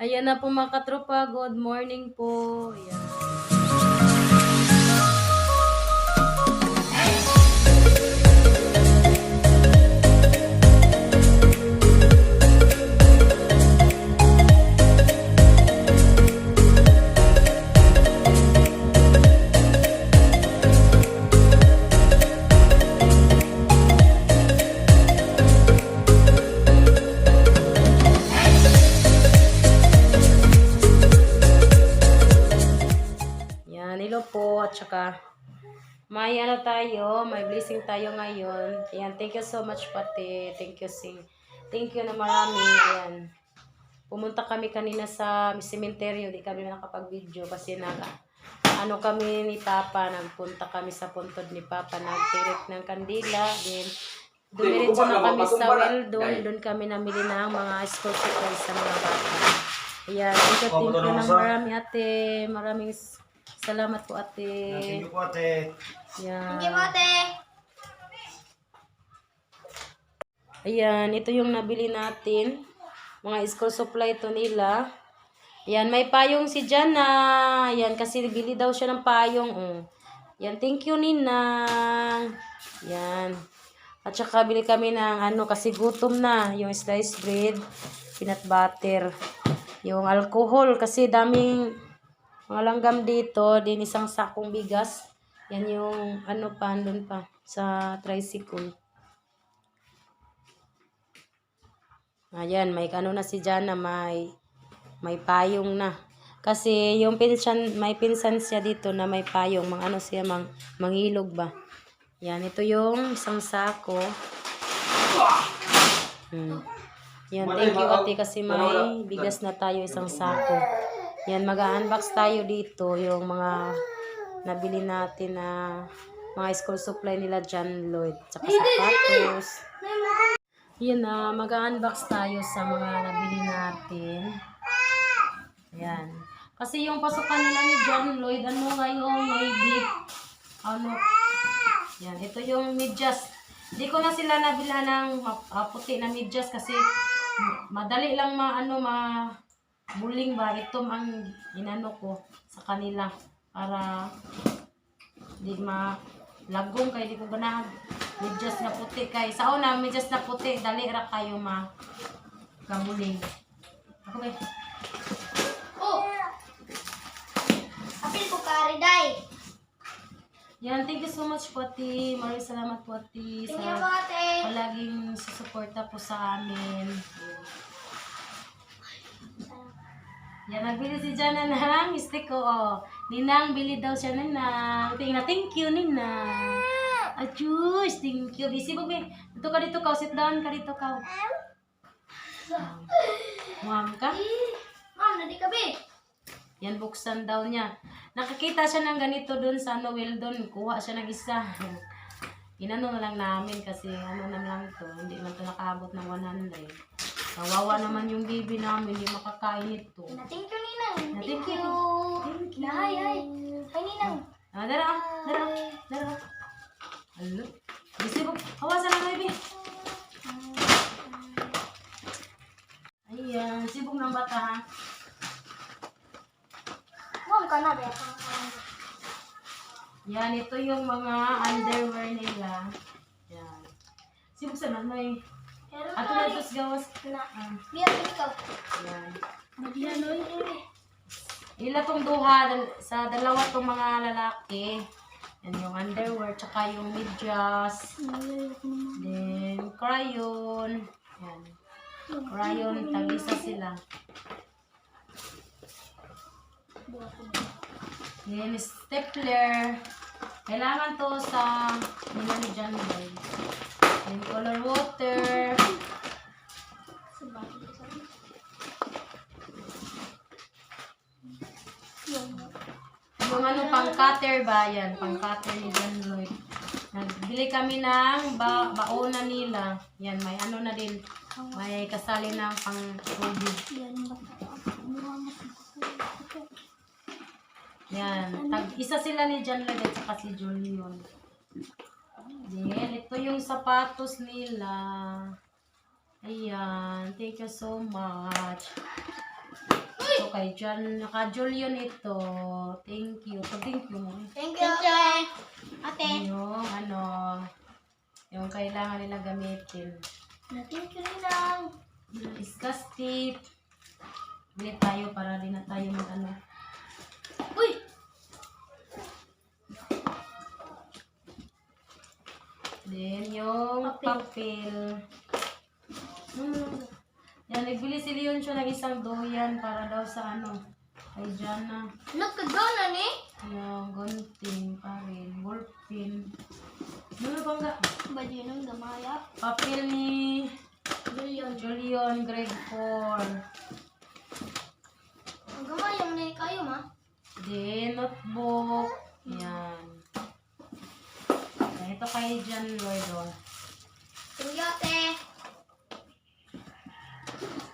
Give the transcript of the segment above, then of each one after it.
Ayan na po mga katropa. Good morning po. Ayan. Po. At saka, may ano tayo, may blessing tayo ngayon. Ayan, thank you so much pati. Thank you, sing. Thank you na marami. Ayan. Pumunta kami kanina sa cemetery. Di kami nakapag-video kasi naga, ano kami ni Papa, nagpunta kami sa puntod ni Papa, nagtirik ng kandila, then dumiretso na kami sa well, doon, doon kami namili ng mga school supplies sa mga bata. Ayan, thank you, thank you ng marami ate, maraming salamat po ate. Thank you po ate. Ayan. Thank you, Mate. Ayan, ito yung nabili natin. Mga school supply to nila. Ayan, may payong si Jana. Ayan, kasi bili daw siya ng payong. Mm. Ayan, thank you, Ninang. Ayan. At saka bili kami ng ano, kasi gutom na. Yung sliced bread, peanut butter. Yung alcohol, kasi daming mga langgam dito. Din isang sakong bigas. Yan yung ano pa, andun pa, sa tricycle. Ayan, may ano na si Jana, may may payong na. Kasi yung pinsan, may pinsan siya dito na may payong, mang ano siya, mang, mangilog ba. Yan, ito yung isang sako. Hmm. Yan, thank you ate kasi may bigas na tayo isang sako. Yan, mag-unbox tayo dito yung mga nabili natin na mga school supply nila John Lloyd. Tsaka sapatos. Yan na, mag-unbox tayo sa mga nabili natin. Ayan. Kasi yung pasukan nila ni John Lloyd, ano ngayon, may big, ano, yan, ito yung medyas. Hindi ko na sila nabila ng ah, puti na medyas kasi madali lang ma, ano, ma, buling ba, ito ang inano ko sa kanila para di ma lagong kay di ko ganahan medyas na puti kay. Sa una medyas na puti. Dali ra kayo ma kamuling. Ako ba? Oh! Apil ko kari, day. yan thank you so much po ati maraming salamat po ati Thank you, sa Mate. palaging susuporta po sa amin yan nagbili si Jana ng stick ko oh. Ninang bili daw siya Ninang tingnan thank you Ninang Ajus, thank you. Busy be? Dito ka dito ka. Sit down ka dito ka. Ma'am ka? Ma'am, nadi ka, be. Yan, buksan daw niya. Nakakita siya ng ganito doon sa Noel doon. Kuha siya ng isa. Inano na lang namin kasi ano na lang to. Hindi man to nakaabot ng 100. Kawawa naman yung baby namin. Hindi makakain ito. Na, thank you, Ninang. Na, Thank you. Thank you. Na, hi, hi. Hi, Ninang. Ah, dara, ah, dara, dara. Alo. Busy ba? Hawasan lang, baby. Ayan, sibog ng bata ha. Ma'am ka na, be. Yan, ito yung mga underwear nila. Yan. Sibog sa nanay. Pero Ato na ito gawas. Na, biya, ikaw. yan. Magyan, oy. Ila tong duha, sa dalawa tong mga lalaki. Yan yung underwear, tsaka yung medyas. Then, crayon. Yan. Crayon, tag-isa sila. Then, stapler. Kailangan to sa nila ni John Boy. Then, color water. Yung ano, pang cutter ba? Yan, pang cutter ni John Lloyd. Nagbili kami ng ba baona nila. Yan, may ano na din. May kasali ng pang tubig. Yan. Tag isa sila ni John Lloyd at saka si Julian. Then, ito yung sapatos nila. Ayan. Thank you so much. Kay John, naka Julio nito. Thank you. Pag thank you mo. Thank you, ate. Ate. Yung ano, yung kailangan nila gamitin. Thank you lang. Discuss tip. Bili tayo para din na tayo mag ano. Uy! Then, yung papel. Hmm. Yan, nagbili si Leon siya ng isang doyan para daw sa ano. Kay Jana. Nagkadaw na ni? Yung gunting pa rin. Ballpen. Ano ba nga? Ba di nang gamaya? Papel ni Julian. Julian, grade 4. Ang gamayang na kayo, ma? Then, notebook. Yan. Ito kay John Lloyd. Oh.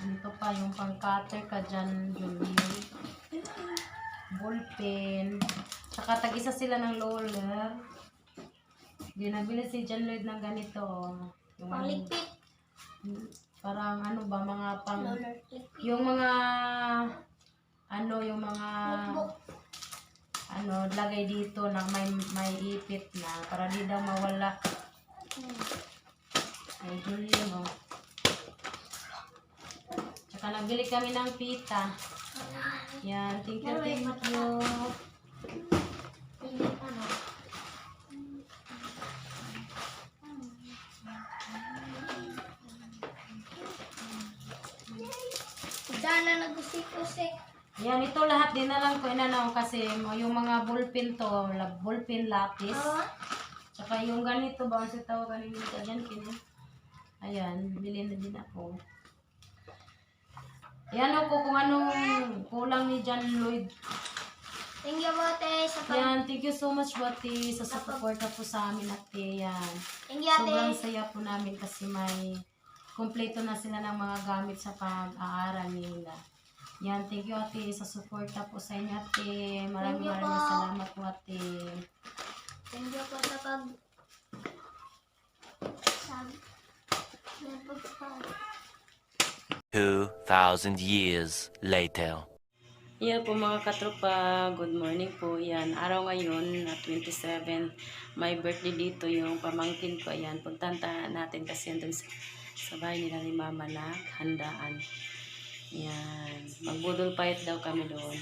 Dito pa yung pang-cutter ka dyan, Julian. Ballpen. Tsaka tag-isa sila ng roller. Hindi nabili si John Lloyd ng ganito. oh. Yung Pangligpit. parang ano ba, mga pang... Yung mga... Ano, yung mga... Ano, lagay dito na may, may ipit na para di daw mawala. Hmm. Ay, Julian, oh. Tsaka nagbili kami ng pita. Yan, thank you, thank you. Dana nagusik-usik. Yan, ito lahat din na lang ko inanaw kasi yung mga ballpen to, ballpen lapis. Ah, Tsaka yung ganito ba, ang tawagan nito dyan, kini. Ayan, bilhin na din ako. Yan ako kung anong kulang ni John Lloyd. Thank you, ate. Sa pag... Yan, thank you so much, Bati, sa suporta po sa amin, ate. Yan. Thank you, ate. Sobrang saya po namin kasi may kumpleto na sila ng mga gamit sa pag-aaral nila. Yan, thank you ate sa suporta po sa inyo ate. Maraming Thank you maraming po. salamat po ate. Thank you po sa pag... Sa... Sa pag... 2,000 years later. Yan po mga katropa, good morning po. Yan, araw ngayon na 27, may birthday dito yung pamangkin ko. Yan, pagtantahan natin kasi andun sa, sa bahay nila ni mama na handaan. Yan, magbudol payat daw kami doon.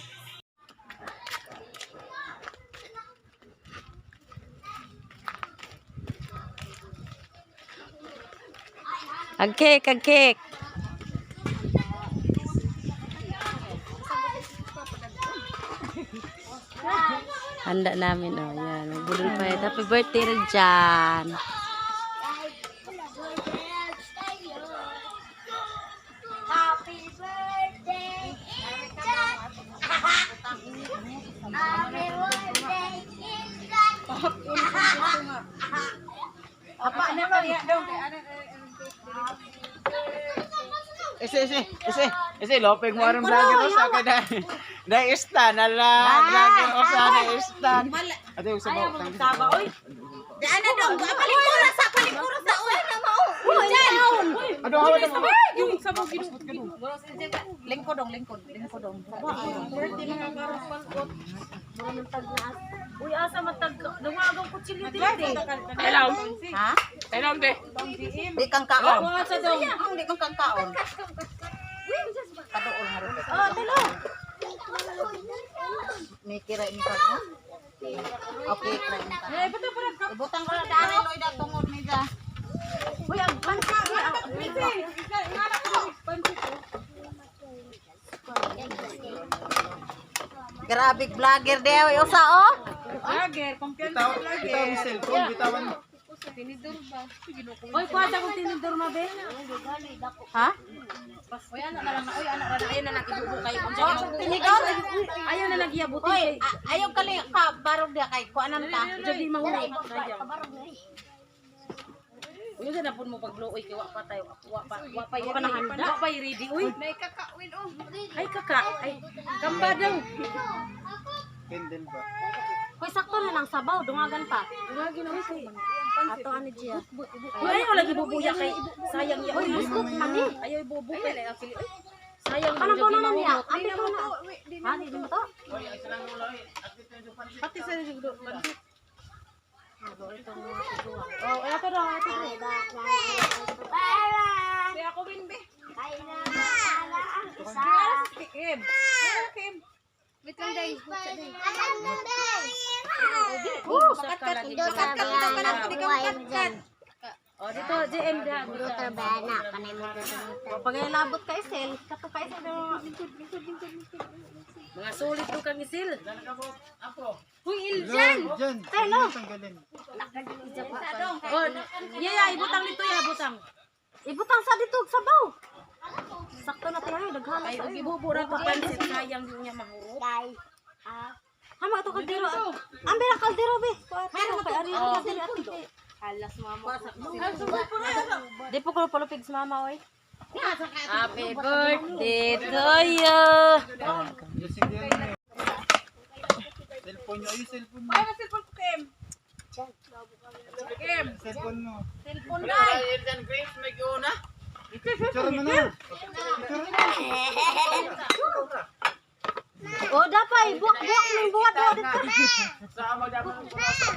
Agkek, agkek. Handa namin, oh, yan. Magbudol pa yun. Happy birthday rin dyan. Happy birthday, Insan! Happy birthday, Insan! Apa na ba ya dong? Ese ese ese ese lopeng mo aron vlogger sa kay dai. Dai ista na la vlogger o sa dai ista. Ate usa mo tang taba oy. Daan na dong, palikura sa palikura sa uy na mao. Uy, Ado awan mo. Yung sabog gino. Lingko dong, lingkod, lingko dong. Uy, asa matag... Dumagang kutsilyo dito. Hello. Ha? Hello de. Di kang kaon. Di kang kaon. Kadool nga rin. Oh, hello. May kira ni ka. Okay, kira ni ka. Ibutang ko lang daan ay loy da tungod ni da. Uy, ang pansa. Grabe vlogger oy usa oh. Bitaw bitaw ni cellphone bitawan mo. Uy, kuha sa kong tinidor mabe. Ha? Uy, anak na lang na. Uy, anak na lang. Ayaw na lang ibubo kayo. Oh, tinidor. Ayaw na lang kay... a- ayaw kali ka barog dia kay kuanan ta. Jadi mahuli. Uy, na pun mo pagluoy kay wa pa tayo. Wa pa, wa pa yun. Wa pa yung ready. Uy, may kakawin. Ay, kaka. Ay, kamba daw. Kendel ba? Uy, sakto na lang sabaw. Dungagan pa. Dungagan na uy. Ato ani Gia. Uy, ayaw lagi bubuya kay sayang ya. Uy, gusto ani. Ayaw ibubu kay akili. Uy. Sayang mo puno na niya? Andi ko na. Ha, di mo to? Oy, isa lang ulo. eh. At dito yung pansit. Pati sa siguro. Pansit. Oh, ay ato daw, ato. Para. Kaya ako win be. Kaya na. Isa. Kim. Kim. Wait lang, day. Asan mo, day? Oh, sakat kat. Dito sa Sakat kat ka na biyahe, pwede kang buhay kat kat. Oh, dito JM diha. Dito ba na? Panay mo dito. Pag labot kay sel, kato kay sel. Mga sulit do kang isil. Huy, Iljan. Telo. Oh, yeah, yeah, ibutang dito ya, butang. Ibutang sa dito sa baw. Sakto na tayo, daghan. Ay, ug ibubo ra to pansit sayang di niya mahurot. Ah. Hama to kaldero. Ambe ra kaldero be. Pero kay ari ra kaldero at hindi. Halas mama. Di po ko palupig sa mama oy. Happy birthday to you. Cellphone nyo. Ay, cellphone mo. Ay, cellphone ko Kim. Kim. Cellphone mo. Cellphone Ano na. ba, Irjan Grace? May kiuna? Picture mo na. Oh, dapat buwak-buwak ning buwat mo dito. Sa mo dapat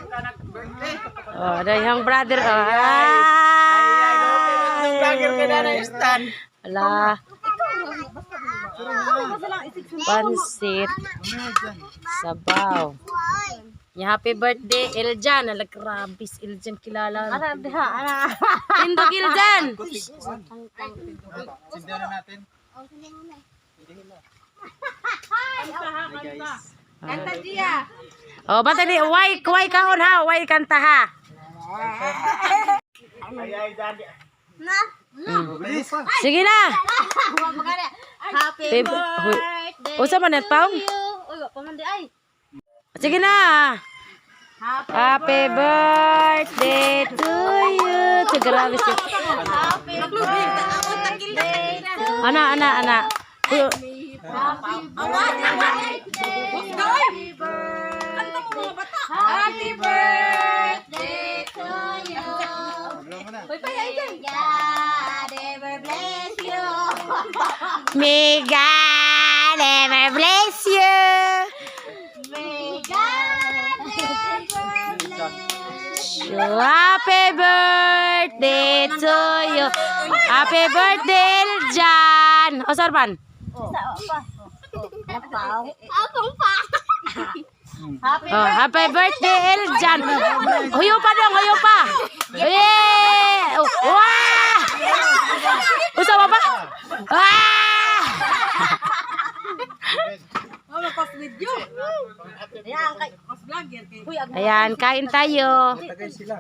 ka na birthday. Oh, ada yung brother. Oh. Ay, ay, lupin. Ang vlogger ka na na Stan. Ala, pansit, sabaw. Ya, happy birthday, Eljan. Ala, grabis, Eljan kilala. Ana diha, ana. Tindog Eljan. Na natin. Kanta dia. Oh, bata ni, why, why kahon ha? Why kanta ha? Bilis pa. Sige na. Happy huy. Usa man net paong? Uy, wa pa man di ay. Sige na. Happy birthday to you. Te grabe si. Happy birthday. Ana, ana, ana. Awat, awat. Happy birthday. Kanta mo. Happy birthday to you. Uy, pa ay dyan. God ever bless you. May God ever bless you. May bless you. Happy birthday to you. Happy birthday, Jan. O, Sarban. Akong pa. Oh, happy birthday, Eljan. Huyo pa dong, huyo pa. Eh! Wah! Usa pa ba? Ah! Ano pa video? Ayan, kain tayo. Tagay sila.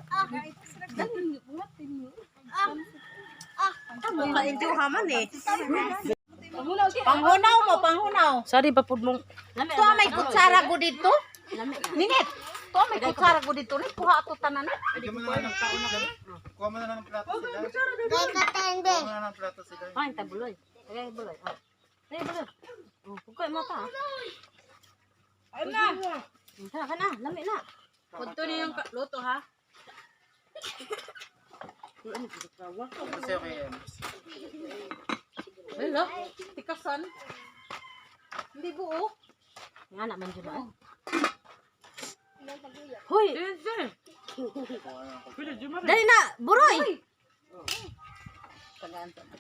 mo ka enjoy haman eh. Panghunaw mo, panghunaw. Sorry, papud mong. To may kutsara ko dito. Ningit. To may kutsara ko dito ni kuha ato tanan. Bigyan mo na ng. Kuha mo na ng plato sila. Kuha mo na ng plato sila. Ay, tabuloy. Tagay buloy. Ah. Tagay buloy. Oh, pugay mo ta. Ay na. Kana kana, lami na. Punto niyo yung luto ha. Kasi okay Hello. Tikasan. Hindi buo. Nga naman dyan ba? Hoy! Dali na! Buroy!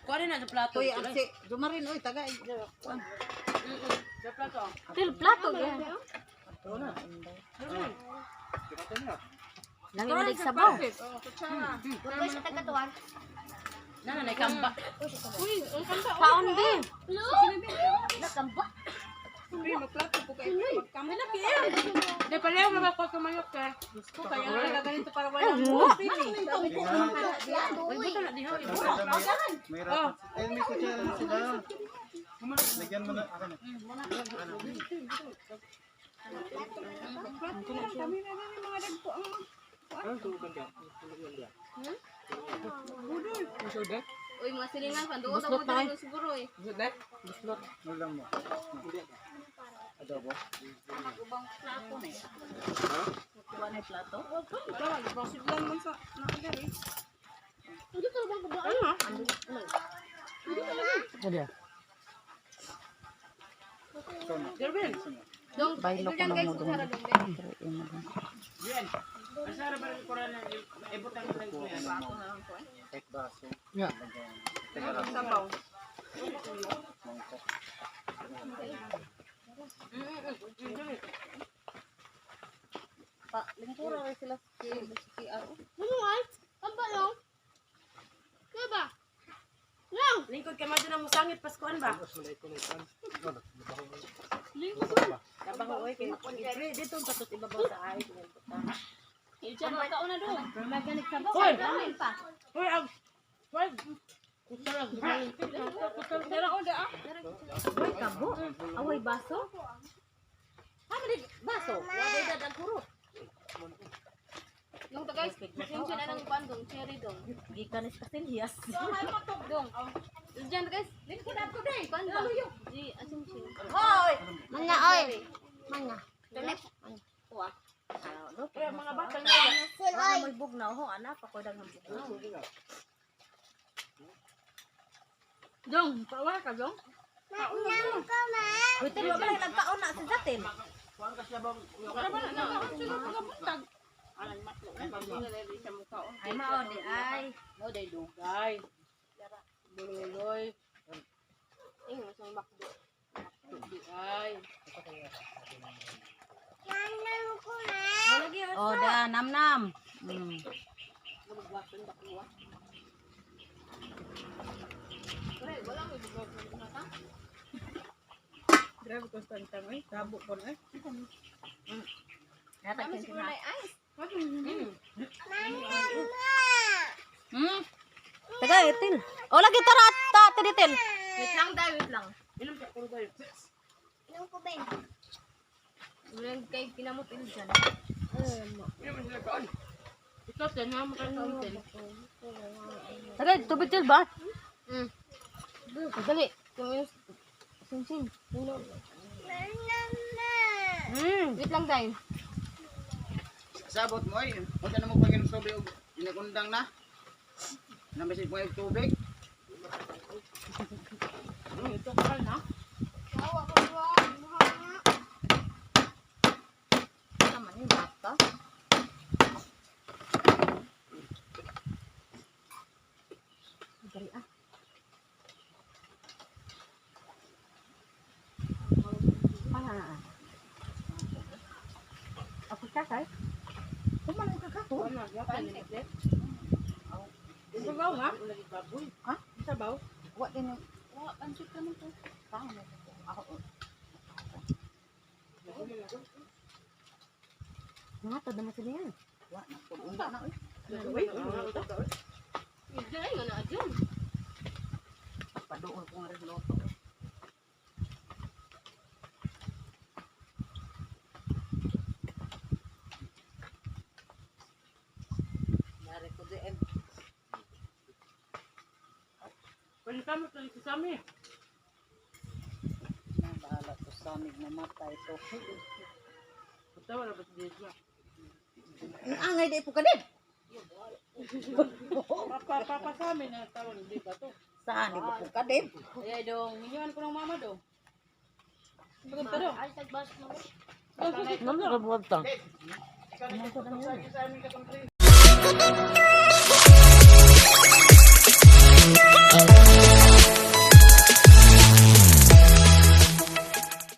Kuha na sa plato. Uy, ang si Jumarin, uy, taga. Til plato. yan. Langi mo sabaw. Uy, sa tagatuan. Nana, na kamba. Paon din. Nakamba. Di pa lang mga ko kumayok ka. Kaya nga ganito para wala Uy, buta na diho. May rapat. Eh, may kutsara na sila. Lagyan mo na. Ako na. Uy, mga silingan, pandoon na mo dito siguro eh. Wala mo. Adobo. Jervin. Dong, Baylo ko yan ng guys, mudong. kusara dong. Yan. Asara ba rin kuran na ibutang lang ko. Kahit baso. Yeah. Lang. Sabaw. Pa, lingkura rin sila. Ano ay? Aba lang. Diba? Lingkod ka madyo musangit paskuan ba? Kabaho oy kay Pre, dito ang patot ibabaw sa ay. Diyan ba taon na doon? Maganik sabaw. Hoy! Kanin pa. Hoy, ag. Hoy. O da. Hoy, kabo. Away baso. Ano di baso? Wala dadag kurot. Yung tagay, sinsya na ng pandong, cherry dong. Gikan is kasilias. Dong. Diyan guys, dito ko dato dai. Pandong. Di asunsyon. Hoy! Mana oy. Mana. Dali. Kuha. Kaya mga bata nga. Ano may bugnaw ho, anak ako dang bugnaw. Dong, pawa ka dong? Unang ko ma. Uy, tilo ba nagkaon na sa datin? Kuan ka siya bang Ay mao di ay. Mo day dugay. Buloy. Eh, masang bakdo. Di ay. Unang ko na. Oh, da namnam. Mm. Grabe ko sa tantang ay, kabo ko na. Kami kin siguro na ice. Hmm. Taga itil. O lagi tara ta tiritil. Wait lang dai, wait lang. Inom kulo ba? Anong ko ben? Ulang kay kinamot ini dyan. Ikaw din ha mo kan kauntin. Taga tubig til ba? Hmm. Dali. Sinsin. Hmm. Wait lang dai. sabot mo ay. Huwag ka na mo pagin sobre og inakundang na. Namisig mo yung tubig. Ito ka na. Naman yung bata. Dali ah. Ah. Ako siya kay. Kumain ka ka ko. Ano, yakan ni Nek. Sabaw nga? Ha? Sabaw? Wa din. Wa, pansit naman to. Ako. Nga, to naman sila yan. Wa, nakulunda na. Uy, nga na dyan. padoon ko nga rin loto. Dari ko din. Pwede kami tuloy sa amin. Bahala to sa amig na matay to. Tawa na ba si Deja? Ang angay di po ka din. Papa, papa sa amin na tawag, di ba to? Saan di po ka din? Ay, dong, minyawan ko ng mama dong. Bagay pa dong. Ay, tagbas mo. Naman ka buwan ta. Sa